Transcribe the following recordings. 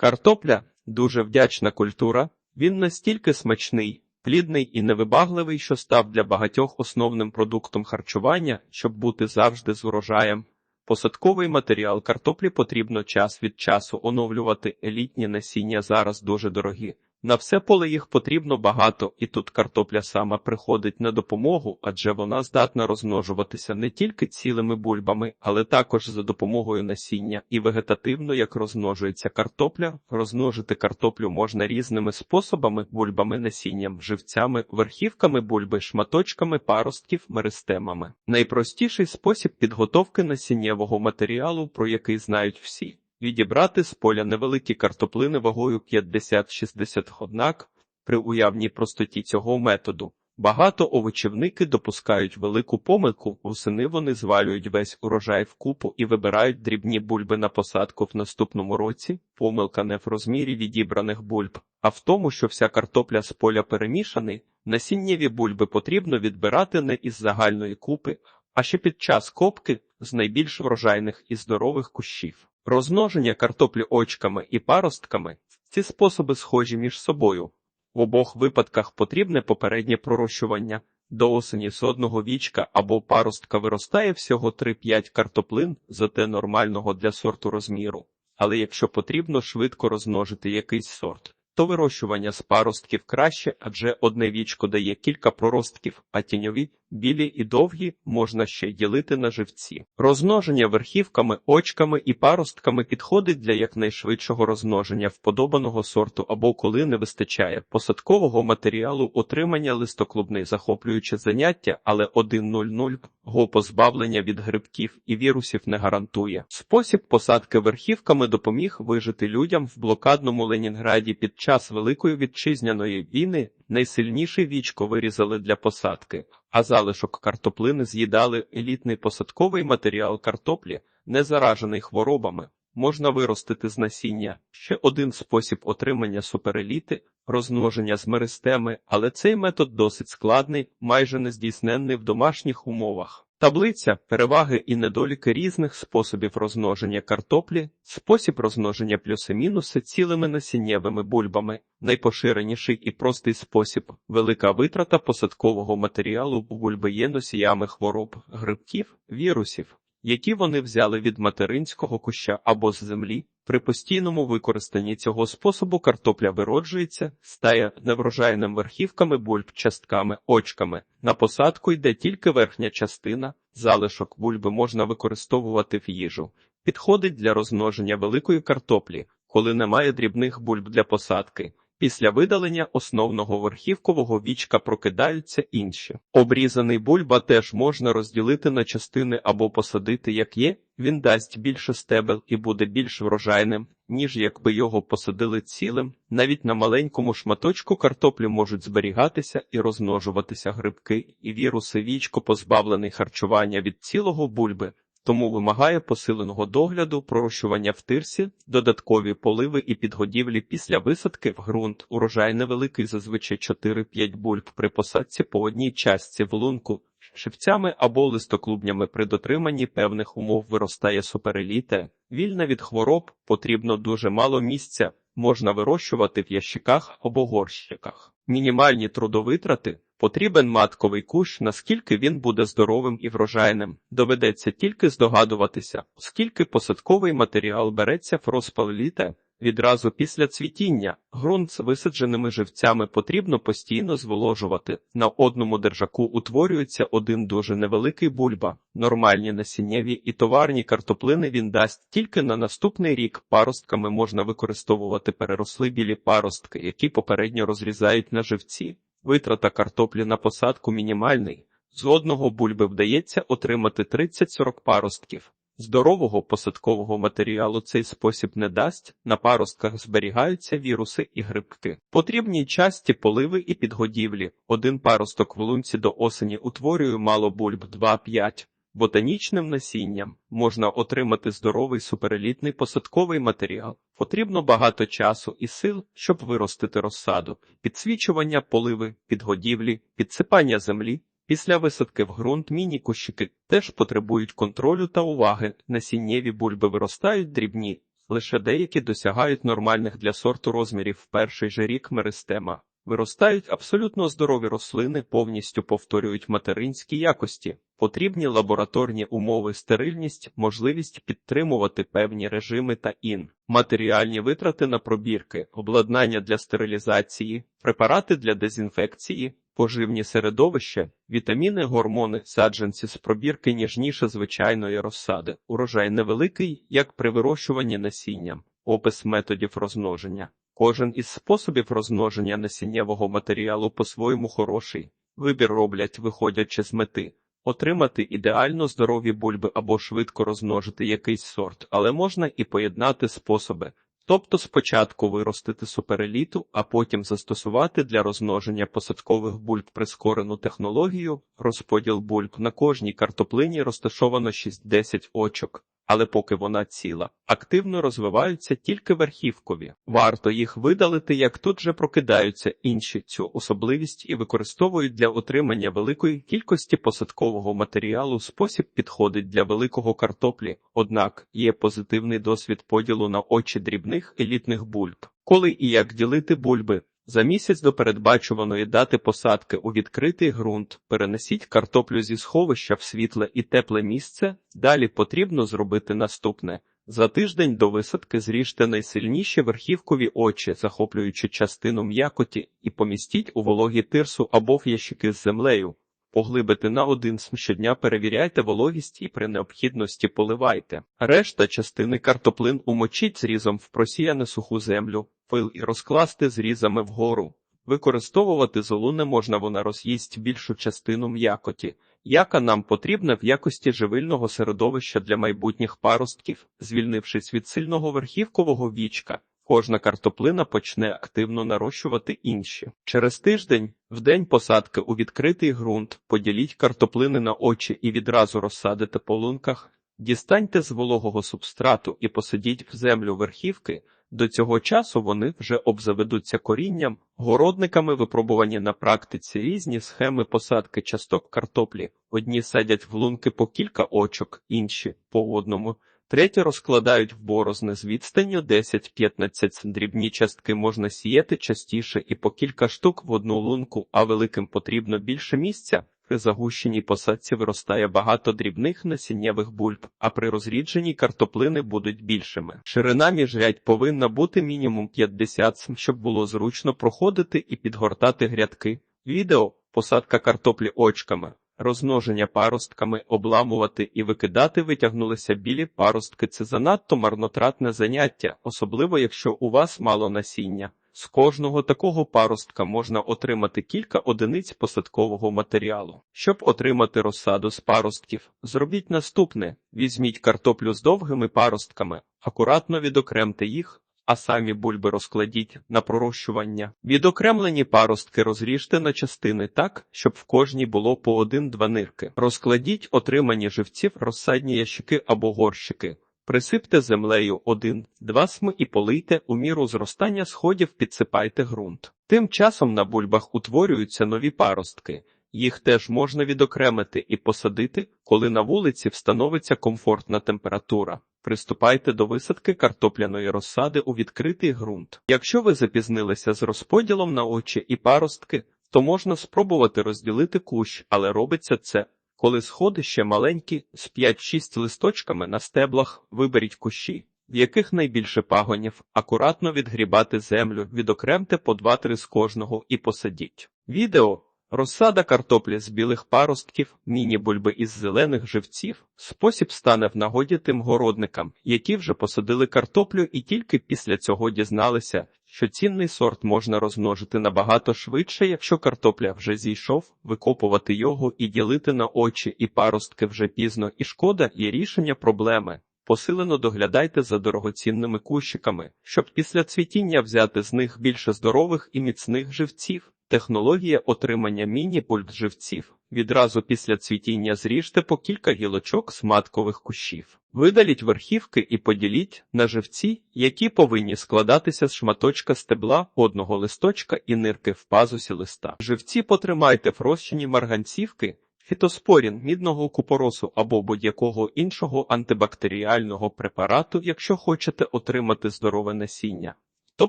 Картопля дуже вдячна культура. Він настільки смачний, плідний і невибагливий, що став для багатьох основним продуктом харчування, щоб бути завжди з урожаєм. Посадковий матеріал картоплі потрібно час від часу оновлювати. Елітні насіння зараз дуже дорогі. На все поле їх потрібно багато, і тут картопля сама приходить на допомогу, адже вона здатна розмножуватися не тільки цілими бульбами, але також за допомогою насіння. І вегетативно, як розмножується картопля, розмножити картоплю можна різними способами: бульбами, насінням, живцями, верхівками бульби, шматочками паростків, меристемами. Найпростіший спосіб підготовки насіннєвого матеріалу, про який знають всі. Відібрати з поля невеликі картоплини вагою 50-60 однак, при уявній простоті цього методу. Багато овочівники допускають велику помилку, восени вони звалюють весь урожай в купу і вибирають дрібні бульби на посадку в наступному році. Помилка не в розмірі відібраних бульб, а в тому, що вся картопля з поля перемішаний, насіннєві бульби потрібно відбирати не із загальної купи, а ще під час копки з найбільш врожайних і здорових кущів. Розмноження картоплі очками і паростками ці способи схожі між собою. В обох випадках потрібне попереднє пророщування. До осені з одного вічка або паростка виростає всього 3-5 картоплин, зате нормального для сорту розміру. Але якщо потрібно швидко розмножити якийсь сорт, то вирощування з паростків краще, адже одне вічко дає кілька проростків, а тіньові, білі і довгі можна ще ділити на живці. Розмноження верхівками, очками і паростками підходить для якнайшвидшого розмноження вподобаного сорту або коли не вистачає посадкового матеріалу отримання листоклубний захоплююче заняття, але 1.00 го позбавлення від грибків і вірусів не гарантує. Спосіб посадки верхівками допоміг вижити людям в блокадному Ленінграді під час Великої вітчизняної війни. Найсильніше вічко вирізали для посадки, а залишок картоплини з'їдали елітний посадковий матеріал картоплі, не заражений хворобами. Можна виростити з насіння ще один спосіб отримання супереліти, розмноження з меристеми, але цей метод досить складний, майже нездійсненний в домашніх умовах. Таблиця переваги і недоліки різних способів розмноження картоплі, спосіб розмноження плюси-мінуси цілими насіннєвими бульбами, найпоширеніший і простий спосіб, велика витрата посадкового матеріалу бульби є носіями хвороб, грибків, вірусів, які вони взяли від материнського куща або з землі. При постійному використанні цього способу картопля вироджується, стає неврожайним верхівками бульб, частками, очками. На посадку йде тільки верхня частина, залишок бульби можна використовувати в їжу. Підходить для розмноження великої картоплі, коли немає дрібних бульб для посадки. Після видалення основного верхівкового вічка прокидаються інші. Обрізаний бульба теж можна розділити на частини або посадити як є, він дасть більше стебел і буде більш врожайним, ніж якби його посадили цілим. Навіть на маленькому шматочку картоплі можуть зберігатися і розмножуватися грибки, і віруси вічко позбавлений харчування від цілого бульби тому вимагає посиленого догляду, пророщування в тирсі, додаткові поливи і підгодівлі після висадки в ґрунт. Урожай невеликий, зазвичай 4-5 бульб при посадці по одній частці в лунку. Шивцями або листоклубнями при дотриманні певних умов виростає супереліте. Вільна від хвороб потрібно дуже мало місця, можна вирощувати в ящиках або горщиках. Мінімальні трудовитрати Потрібен матковий кущ, наскільки він буде здоровим і врожайним, доведеться тільки здогадуватися, оскільки посадковий матеріал береться в розпал літа відразу після цвітіння. Ґрунт з висадженими живцями потрібно постійно зволожувати. На одному держаку утворюється один дуже невеликий бульба. Нормальні насіннєві і товарні картоплини він дасть тільки на наступний рік. Паростками можна використовувати переросли білі паростки, які попередньо розрізають на живці. Витрата картоплі на посадку мінімальний. З одного бульби вдається отримати 30-40 паростків. Здорового посадкового матеріалу цей спосіб не дасть, на паростках зберігаються віруси і грибки. Потрібні часті поливи і підгодівлі. Один паросток в лунці до осені утворює мало бульб 2-5. Ботанічним насінням можна отримати здоровий суперелітний посадковий матеріал. Потрібно багато часу і сил, щоб виростити розсаду, підсвічування поливи, підгодівлі, підсипання землі. Після висадки в ґрунт міні-кущики теж потребують контролю та уваги. Насіннєві бульби виростають дрібні, Лише деякі досягають нормальних для сорту розмірів в перший же рік меристема. Виростають абсолютно здорові рослини, повністю повторюють материнські якості, потрібні лабораторні умови, стерильність, можливість підтримувати певні режими та ін, матеріальні витрати на пробірки, обладнання для стерилізації, препарати для дезінфекції, поживні середовища, вітаміни, гормони, саджанці з пробірки ніжніше звичайної розсади, урожай невеликий, як при вирощуванні насінням, опис методів розмноження. Кожен із способів розмноження насіннєвого матеріалу по-своєму хороший. Вибір роблять, виходячи з мети. Отримати ідеально здорові бульби або швидко розмножити якийсь сорт, але можна і поєднати способи. Тобто спочатку виростити супереліту, а потім застосувати для розмноження посадкових бульб прискорену технологію, розподіл бульб на кожній картоплині розташовано 6-10 очок. Але поки вона ціла, активно розвиваються тільки верхівкові. Варто їх видалити, як тут же прокидаються інші цю особливість і використовують для отримання великої кількості посадкового матеріалу. Спосіб підходить для великого картоплі, однак є позитивний досвід поділу на очі дрібних елітних бульб. Коли і як ділити бульби? За місяць до передбачуваної дати посадки у відкритий ґрунт перенесіть картоплю зі сховища в світле і тепле місце. Далі потрібно зробити наступне. За тиждень до висадки зріжте найсильніші верхівкові очі, захоплюючи частину м'якоті, і помістіть у вологі тирсу або в ящики з землею. Поглибити на один см щодня перевіряйте вологість і при необхідності поливайте. Решта частини картоплин умочіть зрізом в просіяне суху землю, пил і розкласти зрізами вгору. Використовувати золу не можна, вона роз'їсть більшу частину м'якоті, яка нам потрібна в якості живильного середовища для майбутніх паростків, звільнившись від сильного верхівкового вічка. Кожна картоплина почне активно нарощувати інші. Через тиждень, в день посадки у відкритий ґрунт, поділіть картоплини на очі і відразу розсадите по лунках, дістаньте з вологого субстрату і посадіть в землю верхівки. До цього часу вони вже обзаведуться корінням, городниками випробувані на практиці різні схеми посадки часток картоплі. Одні садять в лунки по кілька очок, інші по одному. Треті розкладають в борозни з відстанню 10-15 дрібні частки можна сіяти частіше і по кілька штук в одну лунку, а великим потрібно більше місця. При загущеній посадці виростає багато дрібних насіннєвих бульб, а при розрідженій картоплини будуть більшими. Ширина між рядь повинна бути мінімум 50 см, щоб було зручно проходити і підгортати грядки. Відео посадка картоплі очками. Розмноження паростками, обламувати і викидати витягнулися білі паростки. Це занадто марнотратне заняття, особливо якщо у вас мало насіння. З кожного такого паростка можна отримати кілька одиниць посадкового матеріалу. Щоб отримати розсаду з паростків, зробіть наступне: візьміть картоплю з довгими паростками, акуратно відокремте їх, а самі бульби розкладіть на пророщування. Відокремлені паростки розріжте на частини так, щоб в кожній було по один-два нирки. Розкладіть отримані живці в розсадні ящики або горщики. Присипте землею один-два см і полийте у міру зростання сходів підсипайте ґрунт. Тим часом на бульбах утворюються нові паростки. Їх теж можна відокремити і посадити, коли на вулиці встановиться комфортна температура. Приступайте до висадки картопляної розсади у відкритий ґрунт. Якщо ви запізнилися з розподілом на очі і паростки, то можна спробувати розділити кущ, але робиться це. Коли сходи ще маленькі, з 5-6 листочками на стеблах, виберіть кущі, в яких найбільше пагонів, акуратно відгрібати землю, відокремте по 2-3 з кожного і посадіть. Відео Розсада картоплі з білих паростків, міні-бульби із зелених живців, спосіб стане в нагоді тим городникам, які вже посадили картоплю і тільки після цього дізналися, що цінний сорт можна розмножити набагато швидше, якщо картопля вже зійшов, викопувати його і ділити на очі і паростки вже пізно, і шкода, і рішення проблеми. Посилено доглядайте за дорогоцінними кущиками, щоб після цвітіння взяти з них більше здорових і міцних живців. Технологія отримання міні-пульт живців. Відразу після цвітіння зріжте по кілька гілочок з маткових кущів. Видаліть верхівки і поділіть на живці, які повинні складатися з шматочка стебла, одного листочка і нирки в пазусі листа. Живці потримайте в марганцівки, фітоспорін, мідного купоросу або будь-якого іншого антибактеріального препарату, якщо хочете отримати здорове насіння. То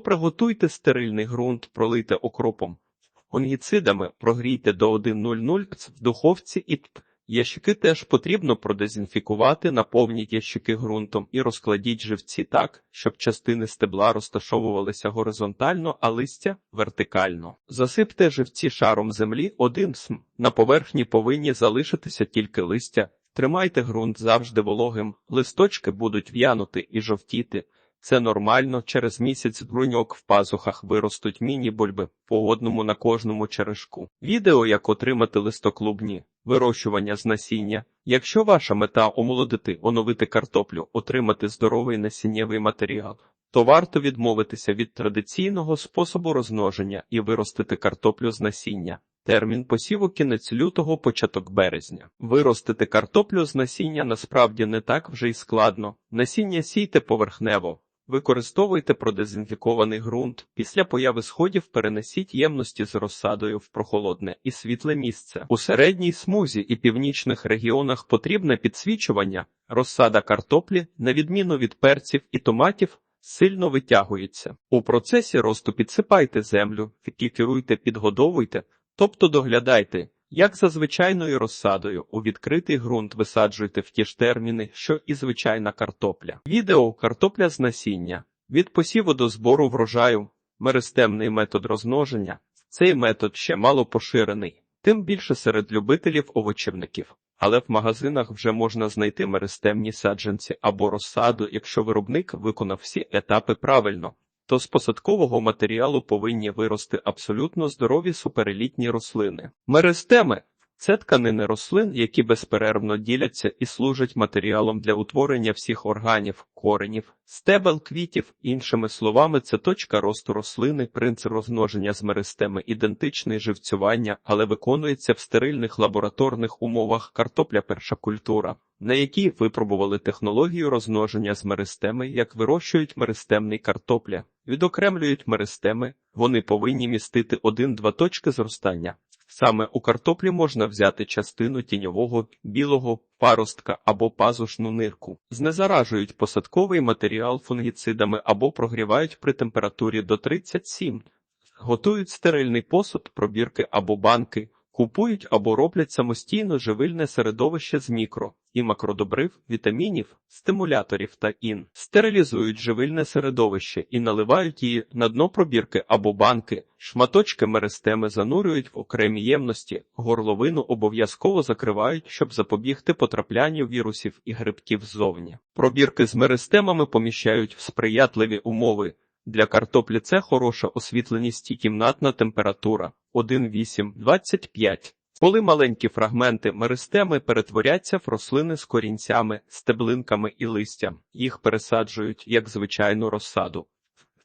приготуйте стерильний ґрунт, пролийте окропом, фунгіцидами, прогрійте до 1.00 в духовці і т- ящики теж потрібно продезінфікувати, наповніть ящики ґрунтом і розкладіть живці так, щоб частини стебла розташовувалися горизонтально, а листя вертикально. Засипте живці шаром землі один см. На поверхні повинні залишитися тільки листя. Тримайте ґрунт завжди вологим, листочки будуть в'янути і жовтіти. Це нормально, через місяць бруньок в пазухах виростуть міні-бульби по одному на кожному черешку. Відео, як отримати листоклубні, вирощування з насіння. Якщо ваша мета омолодити, оновити картоплю, отримати здоровий насіннєвий матеріал, то варто відмовитися від традиційного способу розмноження і виростити картоплю з насіння. Термін посіву кінець лютого, початок березня. Виростити картоплю з насіння насправді не так вже й складно. Насіння сійте поверхнево. Використовуйте продезінфікований ґрунт. Після появи сходів перенесіть ємності з розсадою в прохолодне і світле місце. У середній смузі і північних регіонах потрібне підсвічування. Розсада картоплі, на відміну від перців і томатів, сильно витягується. У процесі росту підсипайте землю, фікіруйте, підгодовуйте, тобто доглядайте. Як за звичайною розсадою, у відкритий ґрунт висаджуйте в ті ж терміни, що і звичайна картопля. Відео картопля з насіння. Від посіву до збору врожаю. Меристемний метод розмноження. Цей метод ще мало поширений, тим більше серед любителів овочівників. Але в магазинах вже можна знайти меристемні саджанці або розсаду, якщо виробник виконав всі етапи правильно. То з посадкового матеріалу повинні вирости абсолютно здорові суперелітні рослини. Меристеми це тканини рослин, які безперервно діляться і служать матеріалом для утворення всіх органів, коренів, стебел, квітів. Іншими словами, це точка росту рослини, принцип розмноження з меристеми ідентичний живцювання, але виконується в стерильних лабораторних умовах картопля перша культура. На якій випробували технологію розмноження з меристеми, як вирощують меристемний картопля, відокремлюють меристеми, вони повинні містити один-два точки зростання. Саме у картоплі можна взяти частину тіньового білого паростка або пазушну нирку, знезаражують посадковий матеріал фунгіцидами або прогрівають при температурі до 37, готують стерильний посуд, пробірки або банки, купують або роблять самостійно живильне середовище з мікро і макродобрив, вітамінів, стимуляторів та ін, стерилізують живильне середовище і наливають її на дно пробірки або банки, шматочки меристеми занурюють в окремі ємності, горловину обов'язково закривають, щоб запобігти потраплянню вірусів і грибків ззовні. Пробірки з меристемами поміщають в сприятливі умови. Для картоплі це хороша освітленість і кімнатна температура 1,8-25. Коли маленькі фрагменти меристеми перетворяться в рослини з корінцями, стеблинками і листям, їх пересаджують як звичайну розсаду.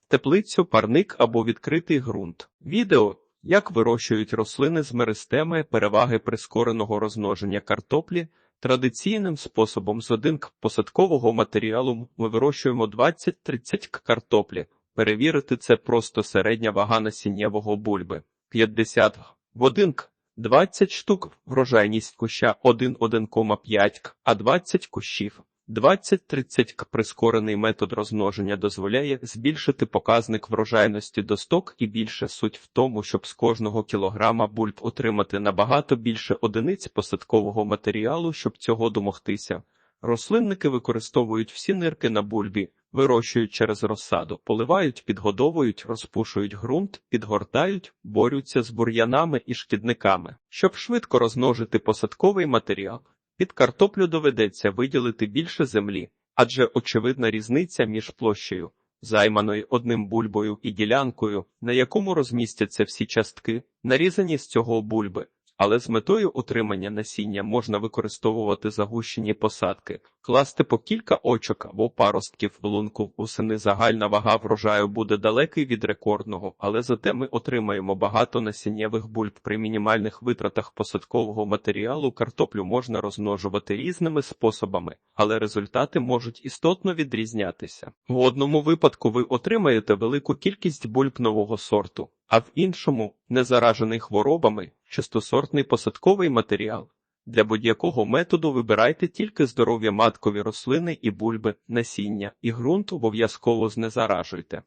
Теплицю, парник або відкритий ґрунт. Відео як вирощують рослини з меристеми, переваги прискореного розмноження картоплі. Традиційним способом з один посадкового матеріалу ми вирощуємо 20-30 к картоплі. Перевірити це просто середня вага насіннєвого бульби. 50 в 1 к 20 штук, врожайність куща 1,1,5 к, а 20 кущів. 20-30 к прискорений метод розмноження дозволяє збільшити показник врожайності до сток і більше суть в тому, щоб з кожного кілограма бульб отримати набагато більше одиниць посадкового матеріалу, щоб цього домогтися. Рослинники використовують всі нирки на бульбі, вирощують через розсаду, поливають, підгодовують, розпушують ґрунт, підгортають, борються з бур'янами і шкідниками. Щоб швидко розмножити посадковий матеріал, під картоплю доведеться виділити більше землі, адже очевидна різниця між площею, займаною одним бульбою і ділянкою, на якому розмістяться всі частки, нарізані з цього бульби. Але з метою утримання насіння можна використовувати загущені посадки, класти по кілька очок або паростків в лунку. Усени загальна вага врожаю буде далекий від рекордного, але зате ми отримаємо багато насіннєвих бульб при мінімальних витратах посадкового матеріалу. Картоплю можна розмножувати різними способами, але результати можуть істотно відрізнятися. В одному випадку ви отримаєте велику кількість бульб нового сорту, а в іншому, не заражений хворобами, чистосортний посадковий матеріал. Для будь-якого методу вибирайте тільки здорові маткові рослини і бульби, насіння, і ґрунт обов'язково знезаражуйте.